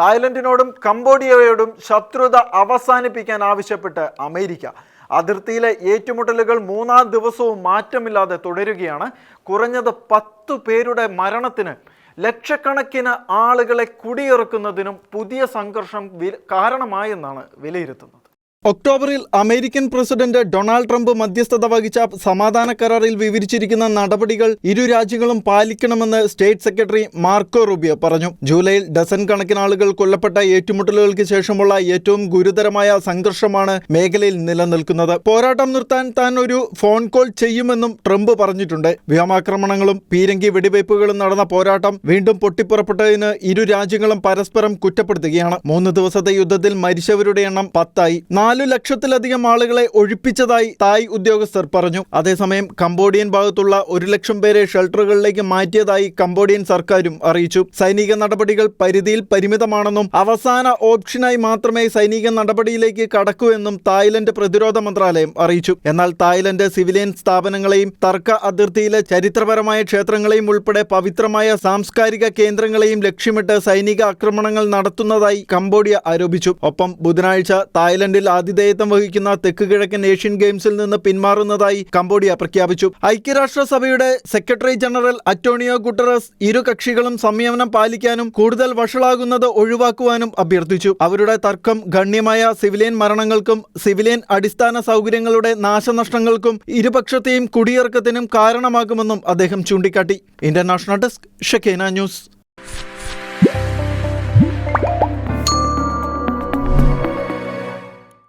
തായ്ലൻഡിനോടും കംബോഡിയയോടും ശത്രുത അവസാനിപ്പിക്കാൻ ആവശ്യപ്പെട്ട് അമേരിക്ക അതിർത്തിയിലെ ഏറ്റുമുട്ടലുകൾ മൂന്നാം ദിവസവും മാറ്റമില്ലാതെ തുടരുകയാണ്. കുറഞ്ഞത് പത്തു പേരുടെ മരണത്തിന് ലക്ഷക്കണക്കിന് ആളുകളെ കുടിയിറക്കുന്നതിനും പുതിയ സംഘർഷം കാരണമായെന്നാണ് വിലയിരുത്തുന്നത്. ഒക്ടോബറിൽ അമേരിക്കൻ പ്രസിഡന്റ് ഡൊണാൾഡ് ട്രംപ് മധ്യസ്ഥത വഹിച്ച സമാധാന കരാറിൽ വിവരിച്ചിരിക്കുന്ന നടപടികൾ ഇരു രാജ്യങ്ങളും പാലിക്കണമെന്ന് സ്റ്റേറ്റ് സെക്രട്ടറി മാർക്കോ റൂബിയോ പറഞ്ഞു. ജൂലൈയിൽ ഡസൻ കണക്കിന് ആളുകൾ കൊല്ലപ്പെട്ട ഏറ്റുമുട്ടലുകൾക്ക് ശേഷമുള്ള ഏറ്റവും ഗുരുതരമായ സംഘർഷമാണ് മേഖലയിൽ നിലനിൽക്കുന്നത്. പോരാട്ടം നിർത്താൻ താൻ ഒരു ഫോൺ കോൾ ചെയ്യുമെന്നും ട്രംപ് പറഞ്ഞിട്ടുണ്ട്. വ്യോമാക്രമണങ്ങളും പീരങ്കി വെടിവയ്പ്പുകളും നടന്ന പോരാട്ടം വീണ്ടും പൊട്ടിപ്പുറപ്പെട്ടതിന് ഇരു രാജ്യങ്ങളും പരസ്പരം കുറ്റപ്പെടുത്തുകയാണ്. മൂന്ന് ദിവസത്തെ യുദ്ധത്തിൽ മരിച്ചവരുടെ എണ്ണം പത്തായി. നാലു ലക്ഷത്തിലധികം ആളുകളെ ഒഴിപ്പിച്ചതായി തായ് ഉദ്യോഗസ്ഥർ പറഞ്ഞു. അതേസമയം കംബോഡിയൻ ഭാഗത്തുള്ള ഒരു ലക്ഷം പേരെ ഷെൽട്ടറുകളിലേക്ക് മാറ്റിയതായി കംബോഡിയൻ സർക്കാരും അറിയിച്ചു. സൈനിക നടപടികൾ പരിധിയിൽ പരിമിതമാണെന്നും അവസാന ഓപ്ഷനായി മാത്രമേ സൈനിക നടപടിയിലേക്ക് കടക്കൂ എന്നും തായ്ലൻഡ് പ്രതിരോധ മന്ത്രാലയം അറിയിച്ചു. എന്നാൽ തായ്ലൻഡ് സിവിലിയൻ സ്ഥാപനങ്ങളെയും തർക്ക അതിർത്തിയിലെ ചരിത്രപരമായ ക്ഷേത്രങ്ങളെയും ഉൾപ്പെടെ പവിത്രമായ സാംസ്കാരിക കേന്ദ്രങ്ങളെയും ലക്ഷ്യമിട്ട് സൈനിക ആക്രമണങ്ങൾ നടത്തുന്നതായി കംബോഡിയ ആരോപിച്ചു. ഒപ്പം ബുധനാഴ്ച തായ്ലൻഡിൽ ആതിഥേയത്വം വഹിക്കുന്ന തെക്ക് കിഴക്കൻ ഏഷ്യൻ ഗെയിംസിൽ നിന്ന് പിന്മാറുന്നതായി കംബോഡിയ പ്രഖ്യാപിച്ചു. ഐക്യരാഷ്ട്രസഭയുടെ സെക്രട്ടറി ജനറൽ അറ്റോണിയോ ഗുട്ടറസ് ഇരു കക്ഷികളും സംയമനം പാലിക്കാനും കൂടുതൽ വഷളാകുന്നത് ഒഴിവാക്കുവാനും അഭ്യർത്ഥിച്ചു. അവരുടെ തർക്കം ഗണ്യമായ സിവിലിയൻ മരണങ്ങൾക്കും സിവിലിയൻ അടിസ്ഥാന സൗകര്യങ്ങളുടെ നാശനഷ്ടങ്ങൾക്കും ഇരുപക്ഷത്തെയും കുടിയിറക്കത്തിനും കാരണമാകുമെന്നും അദ്ദേഹം ചൂണ്ടിക്കാട്ടി. International desk Shekinah news.